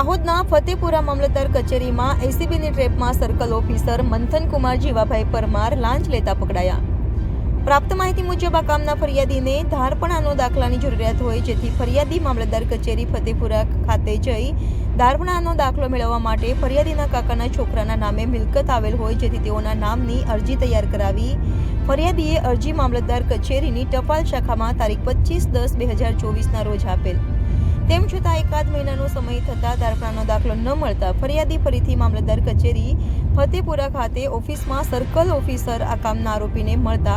દાહોદના ફતેપુરા મામલતદાર કચેરીમાં એસીબીની ટ્રેપમાં સર્કલ ઓફિસર મંથન કુમાર જીવાભાઈ પરમાર લાંચ લેતા પકડાયા. પ્રાપ્ત માહિતી મુજબ આ કામના ફરિયાદીને ધારપણાનો દાખલાની જરૂરિયાત હોય જેથી ફરિયાદી મામલતદાર કચેરી ફતેપુરા ખાતે જઈ ધારપણાનો દાખલો મેળવવા માટે ફરિયાદીના કાકાના છોકરાના નામે મિલકત આવેલ હોય જેથી તેઓના નામની અરજી તૈયાર કરાવી ફરિયાદીએ અરજી મામલતદાર કચેરીની ટપાલ શાખામાં તારીખ પચીસ દસ બે હજાર ચોવીસના રોજ આપેલ. તેમ છતાં એકાદ મહિનાનો સમય થતાં દારપણાનો દાખલો ન મળતા ફરિયાદી ફરીથી મામલતદાર કચેરી ફતેપુરા ખાતે ઓફિસમાં સર્કલ ઓફિસર આ કામના આરોપીને મળતા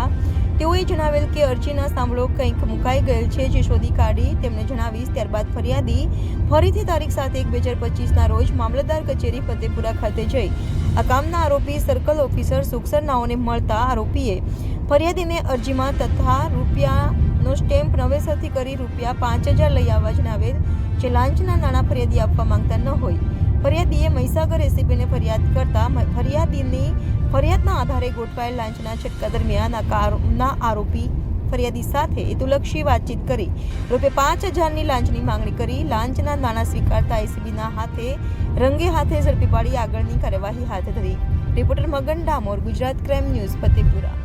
તેઓએ જણાવેલ કે અરજીના સાંભળો કંઈક મુકાઈ ગયેલ છે જે શોધી કાઢી તેમને જણાવીશ. ત્યારબાદ ફરિયાદી ફરીથી તારીખ સાત એક બે હજાર પચીસના રોજ મામલતદાર કચેરી ફતેપુરા ખાતે જઈ આ કામના આરોપી સર્કલ ઓફિસર સુખસરનાઓને મળતા આરોપીએ ફરિયાદીને અરજીમાં તથા રૂપિયાનો સ્ટેમ્પ નવેસરથી કરી રૂપિયા પાંચ હજાર લઈ આવવા જણાવેલ જે લાંચના નાણાં ફરિયાદી આપવા માંગતા ન હોય. ફરિયાદીએ મહીસાગર એસીબીને ફરિયાદ કરતા ફરિયાદીની ફરિયાદના આધારે ગોઠવાયેલ લાંચના છટકા દરમિયાન ના આરોપી ફરિયાદી સાથે હેતુલક્ષી વાતચીત કરી રૂપિયા પાંચ હજારની લાંચની માંગણી કરી લાંચના નાણાં સ્વીકારતા એસીબીના હાથે, રંગે હાથે ઝડપી પાડી આગળની કાર્યવાહી હાથ ધરી. Reporter Magan Damor, Gujarat crime news, Fatepura.